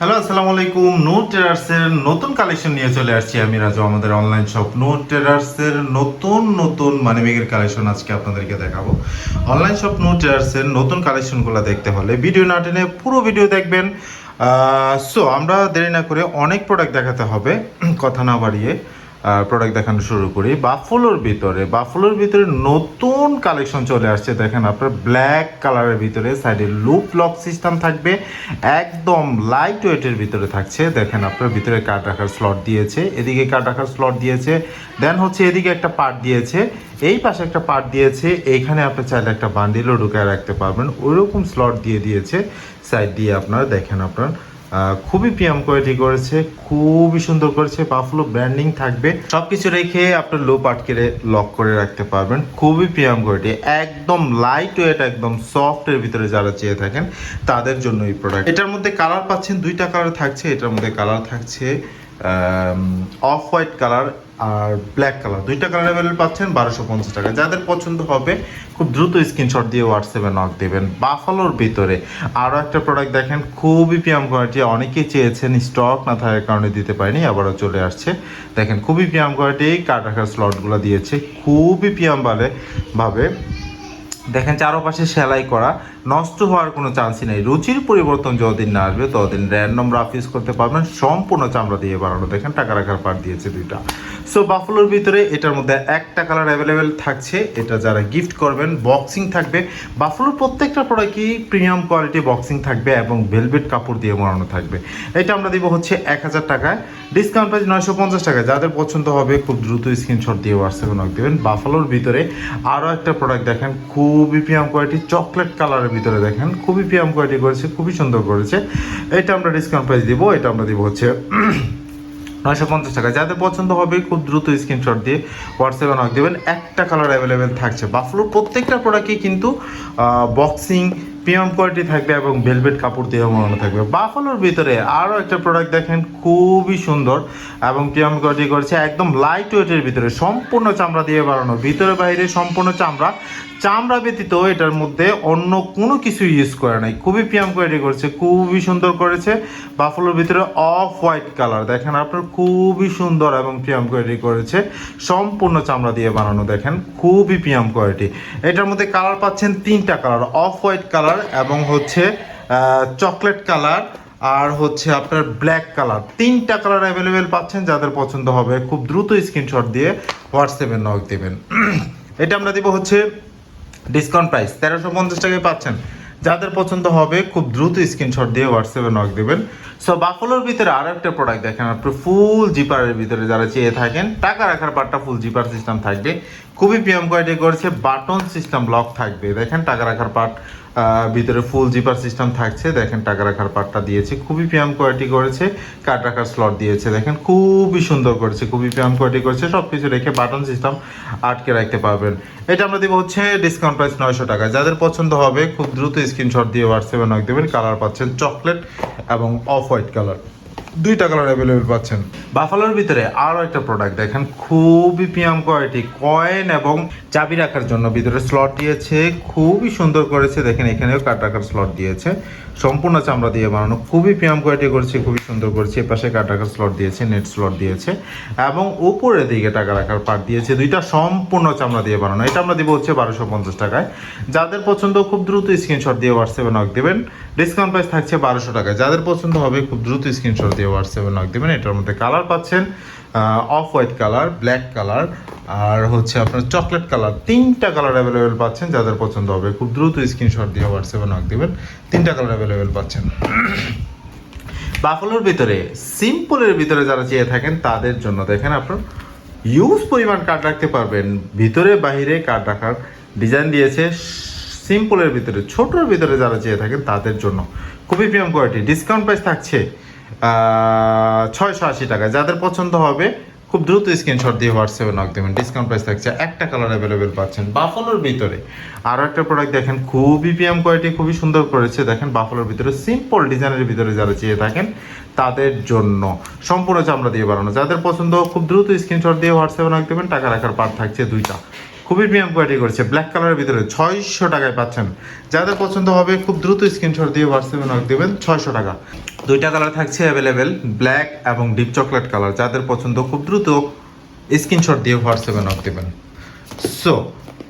Hello আসসালামু আলাইকুম no ট্রেডার্সের নতুন কালেকশন নিয়ে চলে আসছি আমি রাজু, আমাদের অনলাইন শপ নো ট্রেডার্সের নতুন নতুন মানিব্যাগের কালেকশন আজকে আপনাদেরকে দেখাবো। অনলাইন শপ নো ট্রেডার্সের নতুন কালেকশনগুলো দেখতে হলে ভিডিও না টেনে পুরো ভিডিও দেখবেন। সো আমরা দেরি না করে অনেক প্রোডাক্ট দেখাতে হবে। কথা না বাড়িয়ে। প্রোডাক্ট দেখানো শুরু করি। বাফলোর ভিতরে বাফলোর ভিতরে নতুন কালেকশন চলে আসছে। দেখেন আপনার ব্ল্যাক কালারের ভিতরে সাইডে লুপ লক সিস্টেম থাকবে। একদম লাইট ওয়েটের ভিতরে থাকছে। দেখেন আপনার ভিতরে কার্ড রাখার স্লট দিয়েছে, এদিকে কার্ড রাখার স্লট দিয়েছে দেন হচ্ছে এদিকে একটা পার্ট দিয়েছে, এই পাশে একটা পার্ট দিয়েছে এইখানে আপনি চাইলে একটা বান্ডিলও ঢুকায় রাখতে পারবেন। ওইরকম স্লট দিয়ে দিয়েছে। সাইড দিয়ে আপনারা, দেখেন আপনার খুবই প্রিয়াম কোয়ালিটি করেছে, খুবই সুন্দর করেছে বাফলো ব্র্যান্ডিং থাকবে। সব কিছু রেখে আপনার লো আটকে লক করে রাখতে পারবেন। খুবই প্রিয়াম কোয়ালিটি, একদম লাইট ওয়েট একদম সফট এর ভিতরে যারা চেয়ে থাকেন, তাদের জন্য এই প্রোডাক্ট এটার মধ্যে কালার পাচ্ছেন, দুইটা কালার থাকছে, এটার মধ্যে কালার থাকছে অফ হোয়াইট কালার আর ব্ল্যাক কালার দুইটা কালার অ্যাভেলেবল পাচ্ছেন, বারোশো পঞ্চাশ টাকা। যাদের পছন্দ হবে, খুব দ্রুত স্ক্রিনশট দিয়ে হোয়াটসঅ্যাপে নক দেবেন। বাফালোর ভিতরে আরও একটা প্রোডাক্ট দেখেন, খুবই পিয়াম কোয়ালিটি অনেকেই চেয়েছেন স্টক না থাকার কারণে দিতে পারিনি, আবারও চলে আসছে। দেখেন, খুবই পিয়াম কোয়ালিটি কার্ড রাখার স্লটগুলো দিয়েছে। খুবই পিয়াম ভাবে ভাবে। দেখেন, চারপাশে সেলাই করা, নষ্ট হওয়ার কোনো চান্সই নেই। রুচির পরিবর্তন যতদিন না আসবে, ততদিন র্যান্ডম রাফ ইউজ করতে পারবেন। সম্পূর্ণ চামড়া দিয়ে বানানো। দেখেন, টাকা রাখার পার দিয়েছে দুইটা। সো বাফলোর ভিতরে এটার মধ্যে একটা কালার অ্যাভেলেবেল থাকছে। এটা যারা গিফট করবেন বক্সিং থাকবে। বাফলোর প্রত্যেকটা প্রোডাক্টই প্রিমিয়াম কোয়ালিটি বক্সিং থাকবে এবং ভেলভেট কাপড় দিয়ে বানানো থাকবে। এটা আমরা দিব হচ্ছে এক হাজার টাকায়। ডিসকাউন্ট প্রাইস নয়শো পঞ্চাশ টাকা। যাদের পছন্দ হবে, খুব দ্রুত স্ক্রিনশট দিয়ে হোয়াটসঅ্যাপে নক দেবেন। বাফালোর ভিতরে আরও একটা প্রোডাক্ট দেখেন, খুবই প্রিয়াম কোয়ালিটি চকলেট কালারের ভিতরে দেখেন, খুবই প্রিয়াম কোয়ালিটি করেছে, খুবই সুন্দর করেছে। এটা আমরা ডিসকাউন্ট প্রাইস দিব। এটা আমরা দিব হচ্ছে নয়শো পঞ্চাশ টাকা। যাদের পছন্দ হবে, খুব দ্রুত স্ক্রিনশট দিয়ে হোয়াটসঅ্যাপে নক দেবেন। একটা কালার অ্যাভেলেবেল থাকছে। বাফলোর প্রত্যেকটা প্রোডাক্টই কিন্তু বক্সিং প্রিমিয়াম কোয়ালিটি থাকবে এবং ভেলভেট কাপড় দিয়ে বানানো থাকবে। বাফালোর ভিতরে আরও একটা প্রোডাক্ট দেখেন, খুবই সুন্দর এবং প্রিমিয়াম কোয়ালিটি করেছে একদম লাইট ওয়েটের ভিতরে, সম্পূর্ণ চামড়া দিয়ে বানানো। ভিতরে বাইরে সম্পূর্ণ চামড়া। চামড়া ব্যতীত এটার মধ্যে অন্য কোনো কিছু ইউজ করে নাই। খুবই প্রিয়াম কোয়ালিটি করেছে, খুবই সুন্দর করেছে। বাফলোর ভিতরে অফ হোয়াইট কালার দেখেন আপনার খুবই সুন্দর এবং প্রিয়াম কোয়ালিটি করেছে। সম্পূর্ণ চামড়া দিয়ে বানানো, দেখেন, খুবই প্রিয়াম কোয়ালিটি। এটার মধ্যে কালার পাচ্ছেন তিনটা কালার অফ হোয়াইট কালার এবং হচ্ছে চকলেট কালার আর হচ্ছে আপনার ব্ল্যাক কালার। তিনটা কালার অ্যাভেলেবেল পাচ্ছেন যাদের পছন্দ হবে। খুব দ্রুত স্ক্রিনশট দিয়ে হোয়াটসঅ্যাপে নক দেবেন। এটা আমরা দিব হচ্ছে ডিসকাউন্ট প্রাইস তেরোশো পঞ্চাশ টাকায় পাচ্ছেন। যাদের পছন্দ হবে, খুব দ্রুত স্ক্রিনশট দিয়ে হোয়াটসঅ্যাপে নক দেবেন। সো বাফলোর ভিতরে আরও একটা প্রোডাক্ট দেখেন আপনি ফুল জিপারের ভিতরে যারা চেয়ে থাকেন, টাকা রাখার পার্টটা ফুল জিপার সিস্টেম থাকবে। খুবই পিএম কোয়ালিটি করেছে। বাটন সিস্টেম লক থাকবে। দেখেন, টাকা রাখার পার্ট ভিতরে ফুল জিপার সিস্টেম থাকছে। দেখেন, টাকা রাখার পার্টটা দিয়েছে। খুবই পিএম কোয়ালিটি করেছে। কার্ড রাখার স্লট দিয়েছে। দেখেন, খুবই সুন্দর করেছে। খুবই পিএম কোয়ালিটি করেছে। সব কিছু রেখে বাটন সিস্টেম আটকে রাখতে পারবেন। এটা আমরা দিব হচ্ছে ডিসকাউন্ট প্রাইস নয়শো টাকা। যাদের পছন্দ হবে, খুব দ্রুত স্ক্রিনশট দিয়ে হোয়াটসঅ্যাপে নক দেবেন। কালার পাচ্ছেন চকলেট এবং অফ হোয়াইট কালার দুইটা কালার অ্যাভেলেবেল পাচ্ছেন। বাফালোর ভিতরে আরও একটা প্রোডাক্ট দেখেন, খুবই পিয়াম কোয়ালিটি কয়েন এবং চাবি রাখার জন্য ভিতরে স্লট দিয়েছে, খুবই সুন্দর করেছে। দেখেন এখানেও কাট রাখার স্লট দিয়েছে। সম্পূর্ণ চামড়া দিয়ে বানানো। খুবই পিয়াম কোয়ালিটি করেছে, খুবই সুন্দর করেছে। এপাশে কার্ড রাখার স্লট দিয়েছে নেট স্লট দিয়েছে। এবং উপরের দিকে টাকা রাখার পার্ট দিয়েছে, দুইটা সম্পূর্ণ চামড়া দিয়ে বানানো। এটা আমরা দিব হচ্ছে বারোশো পঞ্চাশ টাকায়। যাদের পছন্দ খুব দ্রুত স্ক্রিনশট দিয়ে হোয়াটসঅ্যাপে নক দেবেন। ডিসকাউন্ট প্রাইস থাকছে বারোশো টাকায়। যাদের পছন্দ হবে খুব দ্রুত স্ক্রিনশট দিয়ে হোয়াটসঅ্যাপে নক দেবেন। এটার মধ্যে কালার পাচ্ছেন। Off white colour black colour আর হচ্ছে আপনার চকলেট কালার তিনটা কালার অ্যাভেলেবেল পাচ্ছেন যাদের পছন্দ হবে। খুব দ্রুত স্ক্রিনশট দিয়ে হোয়াটসঅ্যাপে নক দেবেন। তিনটা কালার অ্যাভেলেবেল পাচ্ছেন। বাফলোর ভিতরে সিম্পলের ভিতরে যারা চেয়ে থাকেন, তাদের জন্য দেখেন আপনার ইউজ পরিমাণ কার্ড রাখতে পারবেন। ভিতরে, বাহিরে কার্ড রাখার ডিজাইন দিয়েছে। সিম্পলের ভিতরে, ছোটোর ভিতরে যারা চেয়ে থাকেন, তাদের জন্য। খুবই প্রিয়াম কোয়ালিটি ডিসকাউন্ট প্রাইস থাকছে ছয়শো আশি টাকা। যাদের পছন্দ হবে, খুব দ্রুত স্ক্রিনশট দিয়ে হোয়াটসঅ্যাপে নক দেবেন। ডিসকাউন্ট প্রাইস থাকছে, একটা কালার অ্যাভেলেবেল পাচ্ছেন বাফলোর ভিতরে। আরও একটা প্রোডাক্ট দেখেন, খুবই প্রিয়াম কোয়ালিটি খুবই সুন্দর করেছে। দেখেন বাফলোর ভিতরে সিম্পল ডিজাইনের ভিতরে যারা চেয়ে থাকেন, তাদের জন্য। সম্পূর্ণ চামড়া দিয়ে বানানো। যাদের পছন্দ, খুব দ্রুত স্ক্রিনশট দিয়ে হোয়াটসঅ্যাপে নক দেবেন। টাকা রাখার পার থাকছে দুইটা। খুবই প্রিমিয়াম কোয়ালিটি করেছে। ব্ল্যাক কালারের ভিতরে ছয়শো টাকায় পাচ্ছেন। যাদের পছন্দ হবে খুব দ্রুত স্ক্রিনশট দিয়ে হোয়াটসঅ্যাপে নক দেবেন, ছয়শো টাকা। দুইটা কালার থাকছে অ্যাভেলেবেল ব্ল্যাক এবং ডিপ চকলেট কালার যাদের পছন্দ খুব দ্রুত স্ক্রিনশট দিয়ে হোয়াটসঅ্যাপে নক দেবেন। সো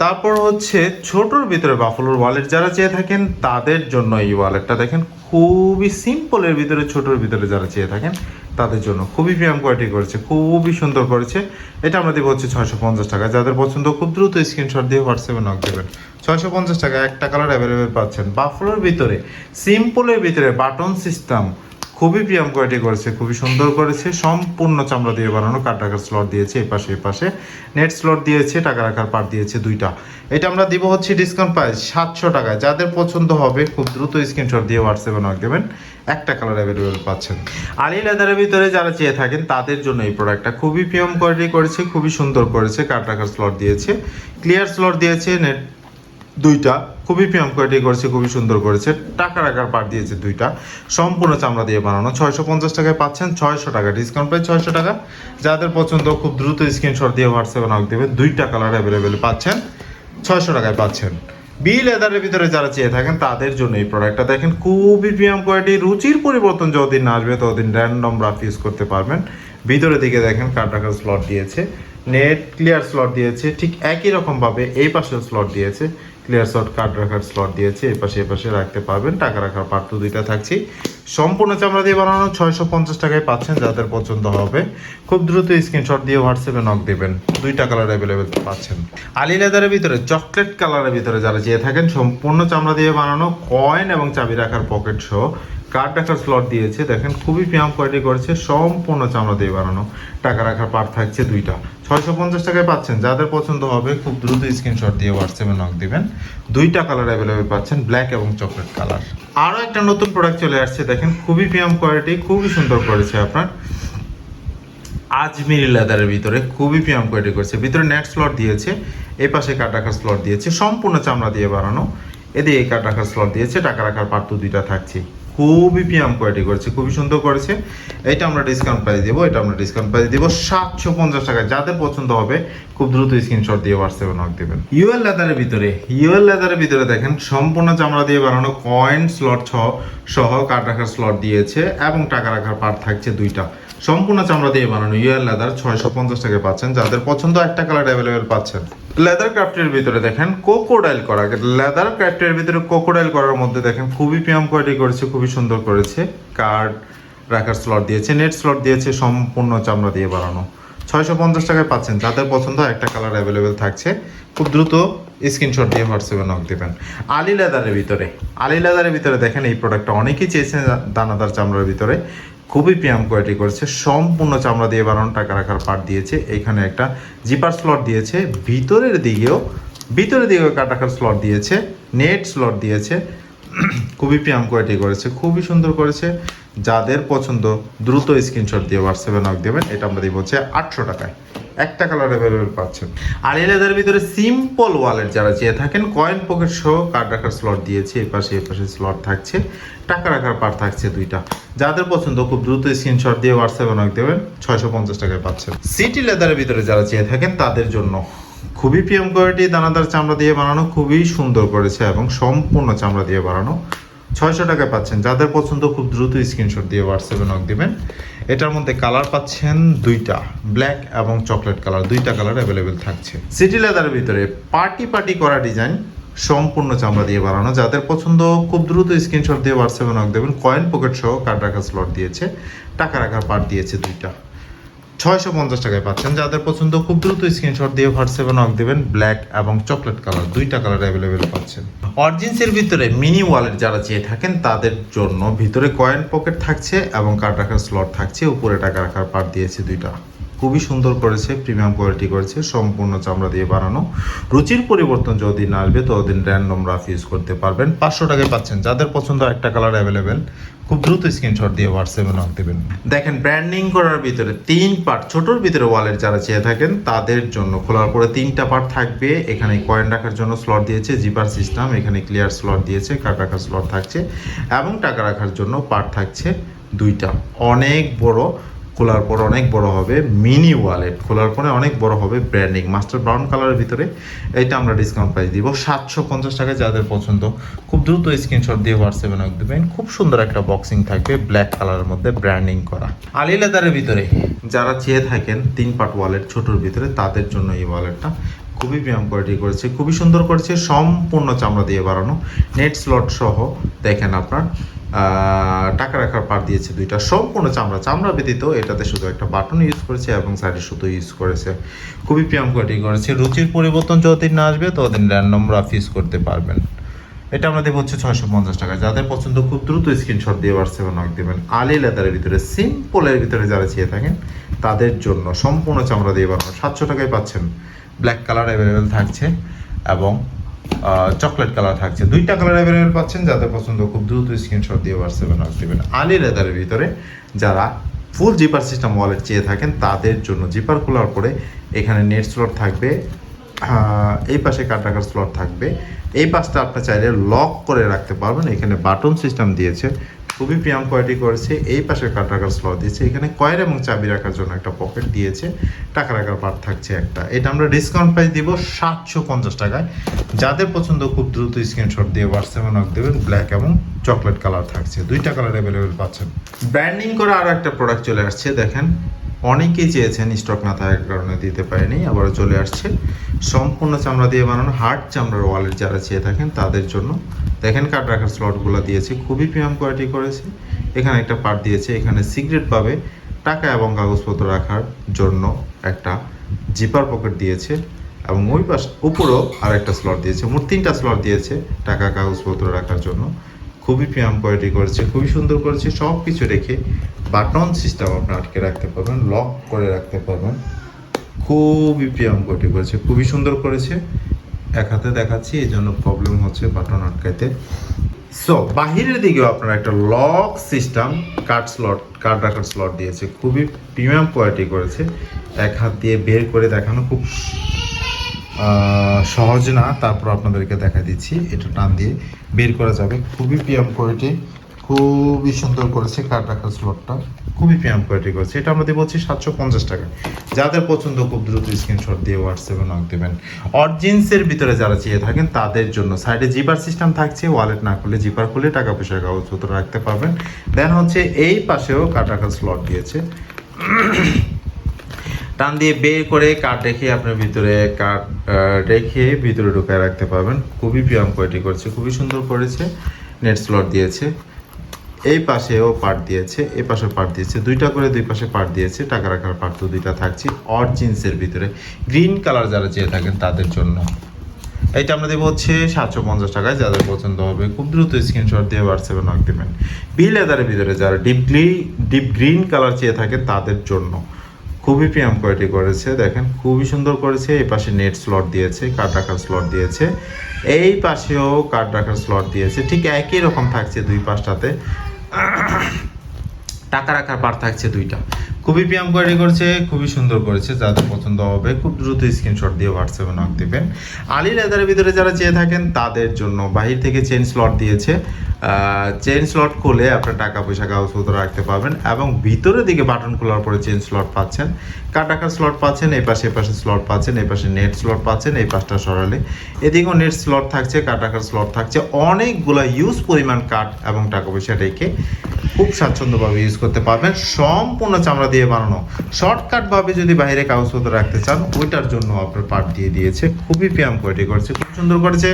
তারপর হচ্ছে ছোটোর ভিতরে বাফলোর ওয়ালেট যারা চেয়ে থাকেন, তাদের জন্য এই ওয়ালেটটা দেখেন, খুবই সিম্পলের ভিতরে, ছোটোর ভিতরে যারা চেয়ে থাকেন, তাদের জন্য। খুবই প্রিয়াম কোয়ালিটি করেছে, খুবই সুন্দর করেছে। এটা আমরা দেবো হচ্ছে ছয়শো পঞ্চাশ টাকা। যাদের পছন্দ, খুব দ্রুত স্ক্রিনশট দিয়ে হোয়াটসঅ্যাপে নক দেবেন। ছয়শো পঞ্চাশ টাকা একটা কালার অ্যাভেলেবেল পাচ্ছেন। বাফলোর ভিতরে সিম্পলের ভিতরে বাটন সিস্টেম খুবই প্রিয়াম কোয়ালিটি করেছে, খুবই সুন্দর করেছে, সম্পূর্ণ চামড়া দিয়ে বানানো কাঠ রাখার স্লট দিয়েছে এই পাশে এই পাশে নেট স্লট দিয়েছে, টাকা রাখার পার দিয়েছে দুইটা। এটা আমরা দিব হচ্ছে ডিসকাউন্ট প্রাইস সাতশো টাকায়। যাদের পছন্দ হবে, খুব দ্রুত স্ক্রিনশট দিয়ে হোয়াটসঅ্যাপে নক দেবেন। একটা কালার অ্যাভেলেবেল পাচ্ছেন। আলি লেদারের ভিতরে যারা চেয়ে থাকেন, তাদের জন্য এই প্রোডাক্টটা খুবই প্রিয়াম কোয়ালিটি করেছে, খুবই সুন্দর করেছে, কাঠ রাখার স্লট দিয়েছে। ক্লিয়ার স্লট দিয়েছে নেট দুইটা, খুবই প্রিয়াম কোয়ালিটি করেছে, খুবই সুন্দর করেছে টাকার রাখার পার দিয়েছে দুইটা। সম্পূর্ণ চামড়া দিয়ে বানানো, ছয়শো পঞ্চাশ টাকায় পাচ্ছেন, ছয়শো টাকা ডিসকাউন্ট প্রাইস ছয়শো টাকা। যাদের পছন্দ, খুব দ্রুত স্ক্রিনশট দিয়ে হোয়াটসঅ্যাপে নক দেবে, দুইটা কালার অ্যাভেলেবেল পাচ্ছেন, ছয়শো টাকায় পাচ্ছেন। বি লেদারের ভিতরে যারা চেয়ে থাকেন, তাদের জন্য এই প্রোডাক্টটা দেখেন, খুবই প্রিয়াম কোয়ালিটি রুচির পরিবর্তন যতদিন না আসবে, ততদিন র্যান্ডম রাফ ইউজ করতে পারবেন। ভিতরে দিকে দেখেন কার্ড রাখার স্লট দিয়েছে নেট ক্লিয়ার স্লট দিয়েছে, ঠিক একই রকমভাবে এই পাশেও স্লট দিয়েছে। ক্লিয়ার স্লট কার্ড রাখার স্লট দিয়েছে, এই পাশে রাখতে পারবেন, টাকা রাখার পার্ট তো দুইটা থাকছি। সম্পূর্ণ চামড়া দিয়ে বানানো ছয়শো পঞ্চাশ টাকায় পাচ্ছেন, যাদের পছন্দ হবে। খুব দ্রুত স্ক্রিনশট দিয়ে হোয়াটসঅ্যাপে নক দেবেন। দুইটা কালার অ্যাভেলেবেল পাচ্ছেন। আলি লেদারের ভিতরে চকলেট কালারের ভিতরে যারা চেয়ে থাকেন, সম্পূর্ণ চামড়া দিয়ে বানানো কয়েন এবং চাবি রাখার পকেট সহ কার্ড রাখার স্লট দিয়েছে। দেখেন, খুবই প্রিয়াম কোয়ালিটি করেছে, সম্পূর্ণ চামড়া দিয়ে বানানো। টাকা রাখার পার থাকছে দুইটা। ছয়শো পঞ্চাশ টাকায় পাচ্ছেন। যাদের পছন্দ হবে, খুব দ্রুত স্ক্রিনশট দিয়ে হোয়াটসঅ্যাপে নক দিবেন। দুইটা কালার অ্যাভেলেবেল পাচ্ছেন ব্ল্যাক এবং চকলেট কালার আরও একটা নতুন প্রোডাক্ট চলে আসছে, দেখেন, খুবই প্রিয়াম কোয়ালিটি খুবই সুন্দর করেছে আপনার। আজমিরি লেদারের ভিতরে খুবই প্রিয়াম কোয়ালিটি করেছে। ভিতরে নেট স্লট দিয়েছে, এই পাশে কাঠ রাখার স্লট দিয়েছে, সম্পূর্ণ চামড়া দিয়ে বানানো। এদিকে কাঠ রাখার স্লট দিয়েছে টাকা রাখার তো দুইটা থাকছে। খুবই প্রিয়াম কোয়ালিটি করেছে খুবই সুন্দর করেছে। এটা আমরা ডিসকাউন্ট প্রাইস দেবো এটা আমরা ডিসকাউন্ট প্রাইস দেবো সাতশো পঞ্চাশ টাকা। যাদের পছন্দ হবে খুব দ্রুত স্ক্রিনশট দিয়ে হোয়াটসঅ্যাপে নক দেবেন। ইউএল লেদারের ভিতরে। ইউএল লেদারের ভিতরে দেখেন সম্পূর্ণ চামড়া দিয়ে বানানো কয়েন স্লট ছ সহ কাঠ রাখার স্লট দিয়েছে এবং টাকা রাখার পার্ট থাকছে দুইটা। সম্পূর্ণ চামড়া দিয়ে বানানো ইয়ার লেদার ছয়শো পঞ্চাশ টাকা পাচ্ছেন। যাদের পছন্দ একটা কালার অ্যাভেলেবেল পাচ্ছেন। লেদার ক্রাফটের ভিতরে দেখেন কোকোডাইল করা। লেদার ক্রাফটের ভিতরে কোকোডাইল করার মধ্যে দেখেন, খুবই প্রিয়াম কোয়ালিটি করেছে, খুবই সুন্দর করেছে। কার্ড রাখার স্লট দিয়েছে নেট স্লট দিয়েছে, সম্পূর্ণ চামড়া দিয়ে বানানো। ছয়শো পঞ্চাশ টাকায় পাচ্ছেন। যাদের পছন্দ একটা কালার অ্যাভেলেবেল থাকছে খুব দ্রুত স্ক্রিনশট দিয়ে হোয়াটসঅ্যাপে নক দেবেন। আলি লেদারের ভিতরে। আলি লেদারের ভিতরে দেখেন, এই প্রোডাক্টটা অনেকেই চেয়েছেন দানাদার চামড়ার ভিতরে। খুবই প্রিয়াম কোয়ালিটি করেছে। সম্পূর্ণ চামড়া দিয়ে বানানো, টাকা রাখার পার দিয়েছে। এখানে একটা জিপার স্লট দিয়েছে। ভিতরের দিকেও ভিতরের দিকেও কাটা রাখার স্লট দিয়েছে। নেট স্লট দিয়েছে। খুবই প্রিয়াম কোয়ালিটি করেছে, খুবই সুন্দর করেছে। যাদের পছন্দ, দ্রুত স্ক্রিনশট দিয়ে হোয়াটসঅ্যাপে নক দেবেন, এটা আমরা দিব হচ্ছে আটশো টাকায়। একটা কালার অ্যাভেলেবেল পাচ্ছেন। আর এই লেদারের ভিতরে সিম্পল ওয়ালেট যারা চেয়ে থাকেন কয়েন পকেট সহ কার্ড রাখার স্লট দিয়েছে এই পাশে এই পাশে স্লট থাকছে, টাকা রাখার পার থাকছে দুইটা। যাদের পছন্দ, খুব দ্রুত স্ক্রিনশট দিয়ে হোয়াটসঅ্যাপে নক দেবেন, ছয়শো পঞ্চাশ টাকায় পাচ্ছেন। সিটি লেদারের ভিতরে যারা চেয়ে থাকেন, তাদের জন্য খুবই প্রিয়াম কোয়ালিটি দানাদার চামড়া দিয়ে বানানো খুবই সুন্দর করেছে এবং সম্পূর্ণ চামড়া দিয়ে বানানো। ছয়শো টাকায় পাচ্ছেন। যাদের পছন্দ, খুব দ্রুত স্ক্রিনশট দিয়ে হোয়াটসঅ্যাপে নক দিবেন। এটার মধ্যে কালার পাচ্ছেন দুইটা ব্ল্যাক এবং চকলেট কালার দুইটা কালার অ্যাভেলেবেল থাকছে। সিটি লেদারের ভিতরে পার্টি পার্টি করা ডিজাইন সম্পূর্ণ চামড়া দিয়ে বানানো। যাদের পছন্দ, খুব দ্রুত স্ক্রিনশট দিয়ে হোয়াটসঅ্যাপে নক দেবেন। কয়েন পকেট সহ কার্ড রাখার স্লট দিয়েছে। টাকা রাখার পার্ট দিয়েছে দুইটা। ছয়শো পঞ্চাশ টাকায় পাচ্ছেন। যাদের পছন্দ, খুব দ্রুত স্ক্রিনশট দিয়ে হোয়াটসঅ্যাপে নক দেবেন। ব্ল্যাক এবং চকলেট কালার দুইটা কালার অ্যাভেলেবেল পাচ্ছেন। অরিজিন্সের ভিতরে মিনি ওয়ালেট যারা চেয়ে থাকেন, তাদের জন্য ভিতরে কয়েন পকেট থাকছে এবং কার্ড রাখার স্লট থাকছে। উপরে টাকা রাখার পার দিয়েছে দুইটা। খুবই সুন্দর করেছে প্রিমিয়াম কোয়ালিটি করেছে, সম্পূর্ণ চামড়া দিয়ে বানানো। রুচির পরিবর্তন যতদিন আসবে, ততদিন র্যান্ডম রাফ ইউজ করতে পারবেন। পাঁচশো টাকায় পাচ্ছেন। যাদের পছন্দ একটা কালার অ্যাভেলেবেল খুব দ্রুত স্ক্রিনশট দিয়ে হোয়াটসঅ্যাপে নক দেবেন। দেখেন ব্র্যান্ডিং করার ভিতরে তিন পার্ট ছোটোর ভিতরে ওয়ালেট যারা চেয়ে থাকেন, তাদের জন্য খোলার পরে তিনটা পার্ট থাকবে। এখানে কয়েন রাখার জন্য স্লট দিয়েছে জিপার সিস্টেম এখানে ক্লিয়ার স্লট দিয়েছে কার্ড রাখার স্লট থাকছে, এবং টাকা রাখার জন্য পার্ট থাকছে দুইটা। অনেক বড় খোলার পর অনেক বড় হবে মিনি ওয়ালেট। খোলার পরে অনেক বড় হবে ব্র্যান্ডিং। মাস্টার ব্রাউন কালারের ভিতরে এটা আমরা ডিসকাউন্ট প্রাইস দিব। সাতশো পঞ্চাশ টাকায় যাদের পছন্দ, খুব দ্রুত স্ক্রিনশট দিয়ে হোয়াটসঅ্যাপে নক দেবেন। খুব সুন্দর একটা বক্সিং থাকবে ব্ল্যাক কালারের মধ্যে ব্র্যান্ডিং করা। আলি লেদারের ভিতরে, যারা চেয়ে থাকেন তিন পার্ট ওয়ালেট ছোটোর ভিতরে, তাদের জন্য এই ওয়ালেটটা খুবই প্রিয়াম কোয়ালিটি করেছে, খুবই সুন্দর করেছে, সম্পূর্ণ চামড়া দিয়ে বানানো নেট স্লট সহ দেখেন আপনার। টাকা রাখার পার দিয়েছে দুইটা। সম্পূর্ণ চামড়া। চামড়া ব্যতীত এটাতে শুধু একটা বাটন ইউজ করেছে এবং সাইডে শুধু ইউজ করেছে। খুবই প্রিয়াম কোয়ালিটি করেছে। রুচির পরিবর্তন যতদিন না আসবে, ততদিন র্যান্ডম রাফ ইউজ করতে পারবেন। এটা আমরা আমাদের হচ্ছে ছয়শো পঞ্চাশ টাকা। যাদের পছন্দ, খুব দ্রুত স্ক্রিনশট দিয়ে হোয়াটসঅ্যাপে নক দেবেন। আলি লেদারের ভিতরে সিম্পলের ভিতরে যারা চেয়ে থাকেন, তাদের জন্য সম্পূর্ণ চামড়া দিয়ে বানানো। সাতশো টাকায় পাচ্ছেন। ব্ল্যাক কালার অ্যাভেলেবেল থাকছে এবং চকলেট কালার থাকছে। দুইটা কালার অ্যাভেলেবেল পাচ্ছেন, যাদের পছন্দ খুব দ্রুত স্ক্রিনশট দিয়ে হোয়াটসঅ্যাপে নক দেবেন। আলি লেদারের ভিতরে যারা ফুল জিপার সিস্টেম ওয়ালেট চেয়ে থাকেন, তাদের জন্য জিপার খোলার পরে এখানে নেট স্লট থাকবে। এই পাশে কাট রাখার স্লট থাকবে। এই পাশটা আপনি চাইলে লক করে রাখতে পারবেন। এখানে বাটন সিস্টেম দিয়েছে। খুবই প্রিয়াম কোয়ালিটি করেছে। এই পাশে কাট রাখার স্লট দিয়েছে। এখানে কয়ের এবং চাবি রাখার জন্য একটা পকেট দিয়েছে। টাকা রাখার পার্ট থাকছে একটা। এটা আমরা ডিসকাউন্ট প্রাইস দিব সাতশো পঞ্চাশ টাকায়। যাদের পছন্দ খুব দ্রুত স্ক্রিনশট দিয়ে হোয়াটসঅ্যাপে নক দেবেন। ব্ল্যাক এবং চকলেট কালার থাকছে। দুইটা কালার অ্যাভেলেবেল পাচ্ছেন। ব্র্যান্ডিং করা আরও একটা প্রোডাক্ট চলে আসছে। দেখেন অনেকেই চেয়েছেন স্টক না থাকার কারণে দিতে পারেনি, আবারও চলে আসছে। সম্পূর্ণ চামড়া দিয়ে বানানো হার্ড চামড়ার ওয়ালেট যারা চেয়ে থাকেন তাদের জন্য। দেখেন কার্ড রাখার স্লটগুলো দিয়েছে, খুবই প্রিয়াম কোয়ালিটি করেছে। এখানে একটা পার্ট দিয়েছে, এখানে সিগারেট পাবে টাকা এবং কাগজপত্র রাখার জন্য একটা জিপার পকেট দিয়েছে এবং ওই পাশ উপরেও আর একটা স্লট দিয়েছে। মোট তিনটা স্লট দিয়েছে, টাকা, কাগজপত্র রাখার জন্য। খুবই প্রিয়াম কোয়ালিটি করেছে, খুবই সুন্দর করেছে সব কিছু রেখে বাটন সিস্টেম আপনি আটকে রাখতে পারবেন, লক করে রাখতে পারবেন। খুবই প্রিয়াম কোয়ালিটি করেছে, খুবই সুন্দর করেছে। এক হাতে দেখাচ্ছি, এই জন্য প্রবলেম হচ্ছে বাটন আটকাইতে। সো বাহিরের দিকেও আপনারা একটা lock system card slot card রাখার স্লট দিয়েছে। খুবই প্রিমিয়াম কোয়ালিটি করেছে। এক হাত দিয়ে বের করে দেখানো খুব সহজ না, তারপর আপনাদেরকে দেখা দিচ্ছি। এটা টান দিয়ে বের করা যাবে। খুবই পিএম কোয়ালিটি, খুবই সুন্দর করেছে কার্ড রাখার স্লটটা খুবই পিএম কোয়ালিটি করেছে। এটা আমরা বলছি সাতশো পঞ্চাশ টাকা। যাদের পছন্দ, খুব দ্রুত স্ক্রিনশট দিয়ে হোয়াটসঅ্যাপে নক দেবেন। অরজিন্সের ভিতরে যারা চেয়ে থাকেন, তাদের জন্য সাইডে জিপার সিস্টেম থাকছে। ওয়ালেট না খুলে জিপার খুলে টাকা পয়সা কাগজপত্র রাখতে পারবেন। দেন হচ্ছে এই পাশেও কার্ড রাখার স্লট দিয়েছে। টান দিয়ে বের করে কার্ড রেখে আপনার ভিতরে কার্ড রেখে ভিতরে ঢুকায় রাখতে পারবেন। খুবই প্রিয়াম কোয়ালিটি করেছে, খুবই সুন্দর করেছে নেট স্লট দিয়েছে। এই পাশেও পার্ট দিয়েছে, এ পাশে পার্ট দিয়েছে, দুইটা করে দুই পাশে পার্ট দিয়েছে, টাকা রাখার পার্ট তো দুইটা থাকছে অর জিন্সের ভিতরে। গ্রিন কালার যারা চেয়ে থাকেন তাদের জন্য। এইটা আমরা দেবো হচ্ছে সাতশো পঞ্চাশ টাকায়, যাদের পছন্দ হবে খুব দ্রুত স্ক্রিনশট দিয়ে হোয়াটসঅ্যাপে নক দেবেন। বি লেদারের ভিতরে যারা ডিপ গ্রি ডিপ গ্রিন কালার চেয়ে থাকে তাদের জন্য। খুবই প্রিয়াম কোয়ালিটি করেছে? দেখেন, খুবই সুন্দর করেছে। এই পাশে নেট স্লট দিয়েছে কার্ড রাখার স্লট দিয়েছে। এই পাশেও কার্ড রাখার স্লট দিয়েছে। ঠিক একই রকম থাকছে দুই পাশটাতে। টাকা রাখার পার থাকছে দুইটা। খুবই প্রিয়াম কোয়ালিটি করেছে, খুবই সুন্দর করেছে যাদের পছন্দ হবে। খুব দ্রুত স্ক্রিনশট দিয়ে হোয়াটসঅ্যাপে নক দেবেন। আলি লেদারের ভিতরে যারা চেয়ে থাকেন, তাদের জন্য বাহির থেকে চেন স্লট দিয়েছে। চেন স্লট খুলে আপনার টাকা পয়সা কাগজপত্র রাখতে পারবেন এবং ভিতরের দিকে বাটন খোলার পরে চেন স্লট পাচ্ছেন। কাট রাখার স্লট পাচ্ছেন, এই পাশে এই পাশে স্লট পাচ্ছেন, এই পাশে নেট স্লট পাচ্ছেন, এই পাশটা সরালে। এদিকেও নেট স্লট থাকছে কাট রাখার স্লট থাকছে। অনেকগুলো ইউজ পরিমাণ কাট এবং টাকা পয়সা রেখে খুব স্বাচ্ছন্দ্যভাবে ইউজ করতে পারবেন। সম্পূর্ণ চামড়া দিয়ে বানানো। শর্টকাটভাবে যদি বাইরে কাগজপত্র রাখতে চান, ওইটার জন্য আপনার পার্ট দিয়ে দিয়েছে। খুবই প্যাম কোয়ালিটি করছে, খুব সুন্দর করেছে।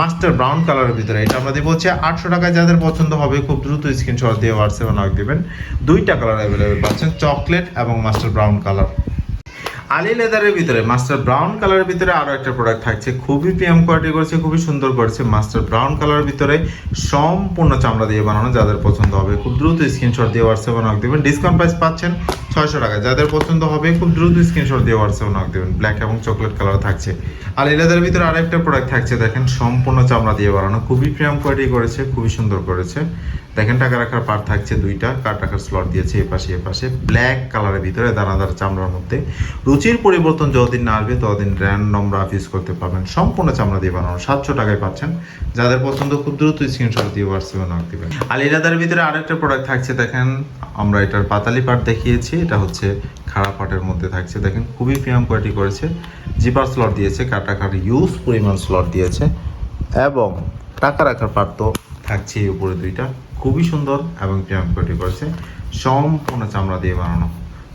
মাস্টার ব্রাউন কালারের ভিতরে এটা আমরা দিয়ে হচ্ছে আটশো টাকায়। যাদের পছন্দ হবে, খুব দ্রুত স্ক্রিনশট দিয়ে হোয়াটসঅ্যাপে নক দেবেন। দুইটা কালার অ্যাভেলেবেল পাচ্ছেন চকলেট এবং মাস্টার ব্রাউন কালার আলি লেদারের ভিতরে মাস্টার ব্রাউন কালারের ভিতরে আরও একটা প্রোডাক্ট থাকছে। খুবই প্রিয়াম কোয়ালিটি করেছে, খুবই সুন্দর করেছে। মাস্টার ব্রাউন কালারের ভিতরে সম্পূর্ণ চামড়া দিয়ে বানানো, যাদের পছন্দ হবে খুব দ্রুত স্ক্রিনশট দিয়ে হোয়াটসঅ্যাপে নক দেবেন। ডিসকাউন্ট প্রাইস পাচ্ছেন ছয়শো টাকা। যাদের পছন্দ হবে খুব দ্রুত স্ক্রিনশট দিয়ে হোয়াটসঅ্যাপে নক দেবেন। ব্ল্যাক এবং চকলেট কালার থাকছে। এই লেদারের ভিতরে আরেকটা প্রোডাক্ট থাকছে, দেখেন, সম্পূর্ণ চামড়া দিয়ে বানানো। খুবই প্রিয়াম কোয়ালিটি করেছে, খুবই সুন্দর করেছে। দেখেন, টাকা রাখার পার থাকছে দুইটা, কার্ড রাখার স্লট দিয়েছে এ পাশে এ পাশে। ব্ল্যাক কালারের ভিতরে দানাদার চামড়ার মধ্যে। রুচির পরিবর্তন যতদিন না আসবে, ততদিন র্যান্ডম রাফ ইউজ করতে পারবেন। সম্পূর্ণ চামড়া দিয়ে বানানো। সাতশো টাকায় পাচ্ছেন। যাদের পছন্দ, খুব দ্রুত স্ক্রিনশট দিয়ে হোয়াটসঅ্যাপে নক দিবেন। আলিরাদার ভিতরে আরেকটা প্রোডাক্ট থাকছে, দেখেন, আমরা এটার পাতালি পাট দেখিয়েছি। এটা হচ্ছে খারাপ পাটের মধ্যে থাকছে। দেখেন, খুবই প্রিমিয়াম কোয়ালিটি করেছে। জিপার স্লট দিয়েছে কাট রাখার ইউজ পরিমাণ স্লট দিয়েছে। এবং টাকা রাখার পাট তো থাকছে উপরে দুইটা। খুবই সুন্দর এবং প্রিমিয়াম কোয়ালিটি করেছে। সম্পূর্ণ চামড়া দিয়ে বানানো।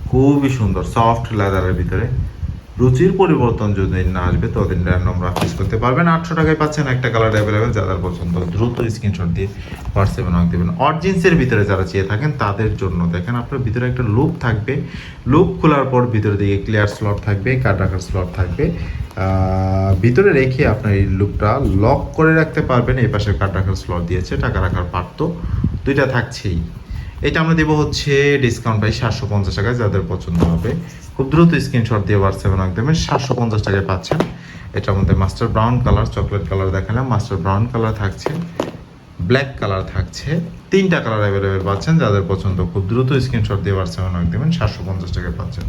খুবই সুন্দর সফট লেদারের ভিতরে। রুচির পরিবর্তন যদি না আসবে, ততদিন র্যান্ডম রাফিস করতে পারবেন। আটশো টাকায় পাচ্ছেন একটা কালার অ্যাভেলেবেল যাদের পছন্দ। দ্রুত স্ক্রিনশট দিয়ে হোয়াটসঅ্যাপে নক দেবেন। অরজিন্সের ভিতরে যারা চেয়ে থাকেন, তাদের জন্য দেখেন, আপনার ভিতরে একটা লুপ থাকবে। লুপ খোলার পর ভিতরে দিকে ক্লিয়ার স্লট থাকবে কাট রাখার স্লট থাকবে। ভিতরে রেখে আপনার এই লুপটা লক করে রাখতে পারবেন। এই পাশে কাট রাখার স্লট দিয়েছে, টাকা রাখার পারত দুইটা থাকছেই। এটা আমরা দেবো হচ্ছে ডিসকাউন্ট পাই সাতশো পঞ্চাশ টাকায়, যাদের পছন্দ হবে। খুব দ্রুত স্ক্রিনশট দিয়ে হোয়াটসঅ্যাপে নাক দেবেন সাতশো পঞ্চাশ টাকায় পাচ্ছেন। এটার মধ্যে master brown colour chocolate colour দেখালাম। মাস্টার ব্রাউন কালার থাকছে। ব্ল্যাক কালার থাকছে। তিনটা কালার অ্যাভেলেবেল পাচ্ছেন, যাদের পছন্দ খুব দ্রুত স্ক্রিনশট দিয়ে হোয়াটসঅ্যাপে নক দেবেন, সাতশো পঞ্চাশ টাকায় পাচ্ছেন।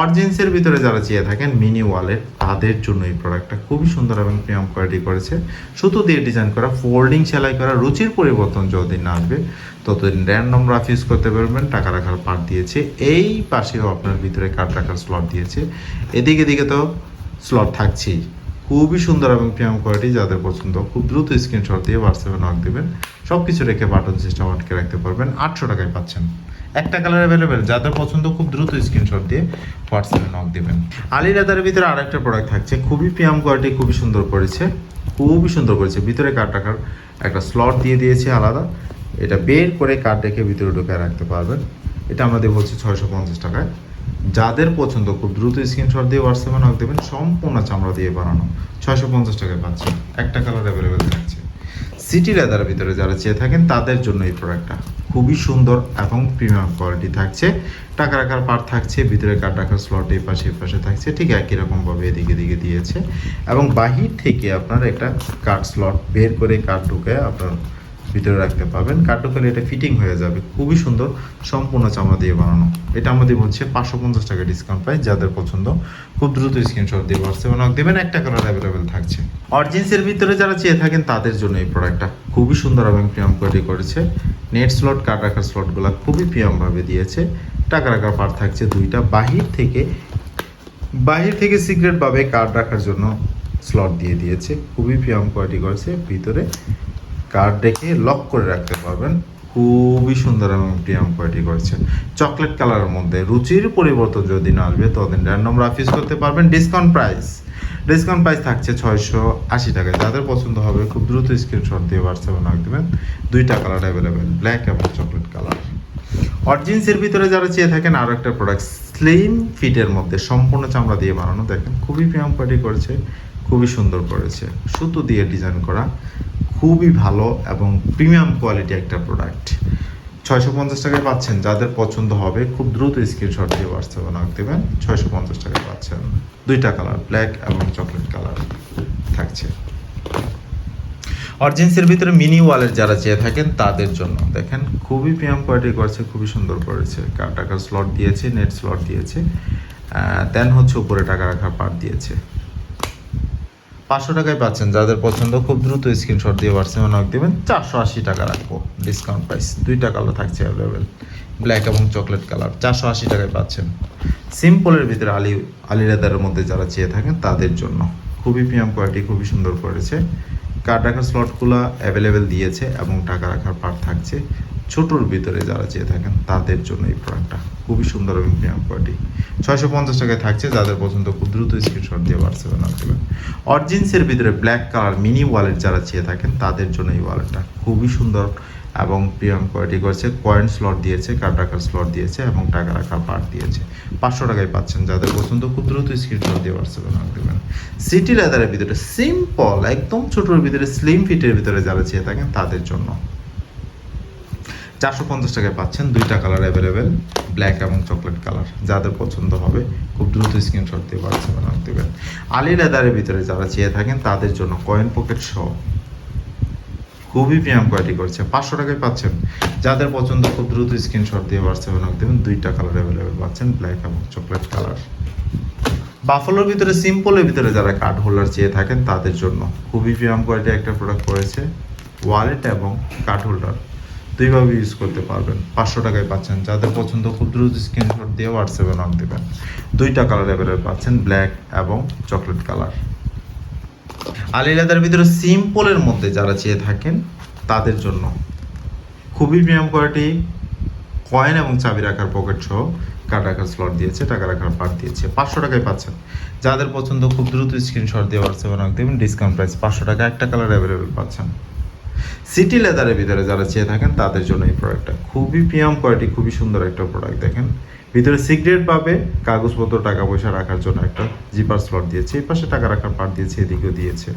অরজিন্সের ভিতরে যারা চেয়ে থাকেন মিনি ওয়ালেট তাদের জন্য এই প্রোডাক্টটা খুবই সুন্দর এবং প্রিমিয়াম কোয়ালিটি করেছে। সুতো দিয়ে ডিজাইন করা ফোল্ডিং সেলাই করা, রুচির পরিবর্তন যতদিন না আসবে, ততদিন র্যান্ডম রাফ ইউজ করতে পারবেন, টাকা রাখার পার্ট দিয়েছে। এই পাশেও আপনার ভিতরে কার্ড রাখার স্লট দিয়েছে। এদিকে দিকে তো স্লট থাকছেই। খুবই সুন্দর এবং প্রিমিয়াম কোয়ালিটি যাদের পছন্দ, খুব দ্রুত স্ক্রিনশট দিয়ে হোয়াটসঅ্যাপে নক দেবেন। সব কিছু রেখে বাটন সিস্টেম আটকে রাখতে পারবেন। আটশো টাকায় পাচ্ছেন। একটা কালার অ্যাভেলেবেল যাদের পছন্দ, খুব দ্রুত স্ক্রিনশট দিয়ে হোয়াটসঅ্যাপে নক দেবেন। আলি লেদারের ভিতরে আরেকটা প্রোডাক্ট থাকছে, খুবই প্রিমিয়াম কোয়ালিটি খুবই সুন্দর করেছে। খুবই সুন্দর করেছে। ভিতরে কার্ড রাখার একটা স্লট দিয়ে দিয়েছে আলাদা। এটা বের করে কার্ড রেখে ভিতরে ঢুকে রাখতে পারবেন। এটা আমরা দেবো হচ্ছে ছয়শো পঞ্চাশ টাকায়। যাদের পছন্দ, খুব দ্রুত স্ক্রিনশট দিয়ে হোয়াটসঅ্যাপে নক দেবেন, সম্পূর্ণ চামড়া দিয়ে বানানো। ছয়শো পঞ্চাশ টাকায় পাচ্ছেন একটা কালার অ্যাভেলেবেল থাকছে। সিটি লেদারের ভিতরে যারা চেয়ে থাকেন, তাদের জন্য এই প্রোডাক্টটা খুবই সুন্দর এবং প্রিমিয়াম কোয়ালিটি থাকছে। টাকা রাখার পার থাকছে, ভিতরে কার্ড রাখার স্লট এই পাশে এই পাশে থাকছে। ঠিক একই রকমভাবে এদিকে দিকে দিয়েছে। এবং বাহির থেকে আপনার একটা কার্ড স্লট বের করে কার্ড ঢুকে আপনার ভিতরে রাখতে পারবেন। কার্ড ঢুকালে এটা ফিটিং হয়ে যাবে। খুবই সুন্দর, সম্পূর্ণ চামড়া দিয়ে বানানো। এটা আমাদের হচ্ছে পাঁচশো পঞ্চাশ টাকা ডিসকাউন্ট পাই যাদের পছন্দ। খুব দ্রুত স্ক্রিনশট দিয়ে হোয়াটসঅ্যাপে নক দেবেন, একটা কালার অ্যাভেলেবেল থাকছে। অরজিন্সের ভিতরে যারা চেয়ে থাকেন, তাদের জন্য এই প্রোডাক্টটা খুবই সুন্দর এবং প্রিয়াম কোয়ালিটি করেছে। নেট স্লট কার্ড রাখার স্লটগুলো খুবই প্রিয়ামভাবে দিয়েছে। টাকা রাখার পার থাকছে দুইটা। বাহির থেকে বাহির থেকে সিক্রেটভাবে কার্ড রাখার জন্য স্লট দিয়ে দিয়েছে। খুবই প্রিয়াম কোয়ালিটি করেছে। ভিতরে কার্ড রেখে লক করে রাখতে পারবেন। খুবই সুন্দর এবং প্রিয়াম কোয়ালিটি করেছে চকলেট কালারের মধ্যে রুচির পরিবর্তন যদি না আসবে, ততদিন র্যান্ডম রাফিস করতে পারবেন। ডিসকাউন্ট প্রাইস ডিসকাউন্ট প্রাইস থাকছে ছয়শো আশি টাকায় যাদের পছন্দ হবে, খুব দ্রুত স্ক্রিনশট দিয়ে হোয়াটসঅ্যাপে নাক দেবেন। দুইটা কালার অ্যাভেলেবেল ব্ল্যাক এবং চকলেট কালার অরজিন্সের ভিতরে যারা চেয়ে থাকেন আরও একটা প্রোডাক্ট স্লিম ফিটের মধ্যে সম্পূর্ণ চামড়া দিয়ে বানানো। দেখেন, খুবই প্রিয়াম কোয়ালিটি করেছে, খুবই সুন্দর করেছে। সুতো দিয়ে ডিজাইন করা। খুবই ভালো এবং প্রিমিয়াম কোয়ালিটি একটা প্রোডাক্ট ছয়শো পঞ্চাশ টাকায় পাচ্ছেন, যাদের পছন্দ হবে, খুব দ্রুত স্ক্রিনশট দিয়ে হোয়াটসঅ্যাপে নাক দেবেন। ছয়শো পঞ্চাশ টাকায় পাচ্ছেন। দুইটা কালার ব্ল্যাক এবং চকলেট কালার থাকছে। অরজিন্সের ভিতরে মিনি ওয়ালের যারা চেয়ে থাকেন, তাদের জন্য। দেখেন, খুবই প্রিয়াম কোয়ালিটি করেছে, খুবই সুন্দর করেছে। কার টাকার স্লট দিয়েছে নেট স্লট দিয়েছে। দেন হচ্ছে উপরে টাকা রাখার পার দিয়েছে। পাঁচশো টাকায় পাচ্ছেন। যাদের পছন্দ, খুব দ্রুত স্ক্রিনশট দিয়ে হোয়াটসঅ্যাপে নক দেবেন। চারশো আশি টাকা রাখব। ডিসকাউন্ট প্রাইস দুইটা কালার থাকছে অ্যাভেলেবেল ব্ল্যাক এবং চকলেট কালার চারশো আশি টাকায় পাচ্ছেন। সিম্পলের ভিতরে আলি আলি লেদারের মধ্যে যারা চেয়ে থাকেন, তাদের জন্য। খুবই প্রিয়াম কোয়ালিটি খুবই সুন্দর করেছে। কার্ড রাখার স্লটগুলো অ্যাভেলেবেল দিয়েছে এবং টাকা রাখার পার থাকছে। ছোটোর ভিতরে যারা চেয়ে থাকেন, তাদের জন্য এই প্রোডাক্টটা খুবই সুন্দর এবং প্রিয়াম কোয়ালিটি ছয়শো পঞ্চাশ টাকায় থাকছে, যাদের পছন্দ খুব দ্রুত স্ক্রিনশট দিয়ে হোয়াটসঅ্যাপে না দেবেন। অরজিন্সের ভিতরে ব্ল্যাক কালার মিনি ওয়ালেট যারা চেয়ে থাকেন, তাদের জন্য এই ওয়ালেটটা খুবই সুন্দর এবং প্রিয়াম কোয়ালিটি করেছে। কয়েন স্লট দিয়েছে কার্ড রাখার স্লট দিয়েছে এবং টাকা রাখার পার্ট দিয়েছে। পাঁচশো টাকায় পাচ্ছেন, যাদের পছন্দ খুব দ্রুত স্ক্রিনশট দিয়ে হোয়াটসঅ্যাপে নাম দেবেন। সিটি লেদারের ভিতরে সিম্পল একদম ছোটোর ভিতরে স্লিম ফিটের ভিতরে যারা চেয়ে থাকেন, তাদের জন্য চারশো পঞ্চাশ টাকায় পাচ্ছেন। দুইটা কালার অ্যাভেলেবেল ব্ল্যাক এবং চকলেট কালার যাদের পছন্দ হবে, খুব দ্রুত স্ক্রিনশট দিয়ে হোয়াটসঅ্যাপে নাম দেবেন। আলি লেদারের ভিতরে যারা চেয়ে থাকেন, তাদের জন্য কয়েন পকেট সহ খুবই প্রিয়াম কোয়ালিটি করছে। পাঁচশো টাকায় পাচ্ছেন। যাদের পছন্দ, খুব দ্রুত স্ক্রিনশট দিয়ে হোয়াটসঅ্যাপে নক দেবেন। দুইটা কালার অ্যাভেলেবেল পাচ্ছেন ব্ল্যাক এবং চকলেট কালার বাফলোর ভিতরে সিম্পলের ভিতরে যারা কার্ড হোল্ডার চেয়ে থাকেন, তাদের জন্য খুবই প্রিয়াম কোয়ালিটি একটা প্রোডাক্ট করেছে ওয়ালেট এবং কার্ড হোল্ডার দুইভাবে ইউজ করতে পারবেন। পাঁচশো টাকায় পাচ্ছেন। যাদের পছন্দ খুব দ্রুত স্ক্রিনশট দিয়ে হোয়াটসঅ্যাপে নক দেবেন। দুইটা কালার অ্যাভেলেবেল পাচ্ছেন ব্ল্যাক এবং চকলেট কালার আলি লেদার ভিতরে সিম্পলের মধ্যে যারা চেয়ে থাকেন, তাদের জন্য খুবই প্রিয়াম কোয়ালিটি কয়েন এবং চাবি রাখার পকেট সহ কার্ড রাখার স্লট দিয়েছে, টাকা রাখার পার্ট দিয়েছে। পাঁচশো টাকায় পাচ্ছেন। যাদের পছন্দ খুব দ্রুত স্ক্রিনশট দিয়ে হোয়াটসঅ্যাপে নক দেবেন ডিসকাউন্ট প্রাইস পাঁচশো টাকা একটা কালার অ্যাভেলেবেল পাচ্ছেন। সিটি লেদারের ভিতরে যারা চেয়ে থাকেন, তাদের জন্য এই প্রোডাক্টটা খুবই প্রিয়াম কোয়ালিটি খুবই সুন্দর একটা প্রোডাক্ট দেখেন। ভিতরে সিগারেট পাবে, কাগজপত্র টাকা পয়সা রাখার জন্য একটা জিপার স্লট দিয়েছে, এই পাশে টাকা রাখার পার্ট দিয়েছে, এদিকেও দিয়েছে।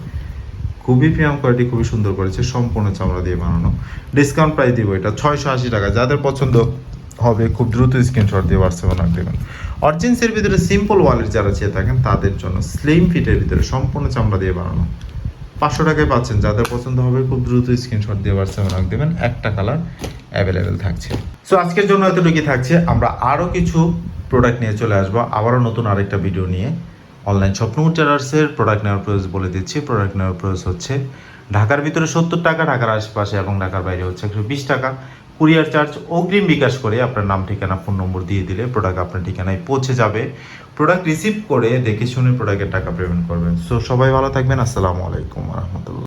খুবই প্রিয়াম কোয়ালিটি খুবই সুন্দর করেছে, সম্পূর্ণ চামড়া দিয়ে বানানো। ডিসকাউন্ট প্রাইস দিব এটা, ছয়শো আশি টাকা, যাদের পছন্দ হবে, খুব দ্রুত স্ক্রিনশট দিয়ে হোয়াটসঅ্যাপে নাক দেবেন। অরজিন্সের ভিতরে সিম্পল ওয়ালেট যারা চেয়ে থাকেন, তাদের জন্য স্লিম ফিটের ভিতরে সম্পূর্ণ চামড়া দিয়ে বানানো। পাঁচশো টাকায় পাচ্ছেন। যাদের পছন্দ হবে খুব দ্রুত স্ক্রিনশট দিয়ে হোয়াটসঅ্যাপে রাখ দেবেন। একটা কালার অ্যাভেলেবেল থাকছে। সো আজকের জন্য এতটুকুই থাকছে। আমরা আরও কিছু প্রোডাক্ট নিয়ে চলে আসব। আবারও নতুন আরেকটা ভিডিও নিয়ে। অনলাইন স্বপ্ন টেলার্সের প্রোডাক্ট নেওয়ার প্রয়োজ বলে দিচ্ছি। প্রোডাক্ট নেওয়ার প্রয়োজ হচ্ছে ঢাকার ভিতরে সত্তর টাকা, ঢাকার আশেপাশে এবং ঢাকার বাইরে হচ্ছে একশো বিশ টাকা। কুরিয়ার চার্জ অগ্রিম বিকাশ করে আপনার নাম, ঠিকানা, ফোন নম্বর দিয়ে দিলে প্রোডাক্ট আপনার ঠিকানায় পৌঁছে যাবে। প্রোডাক্ট রিসিভ করে দেখে শুনে প্রোডাক্টের টাকা পেমেন্ট করবেন। সো সবাই ভালো থাকবেন। আসসালামু আলাইকুম রহমতুল্লাহ।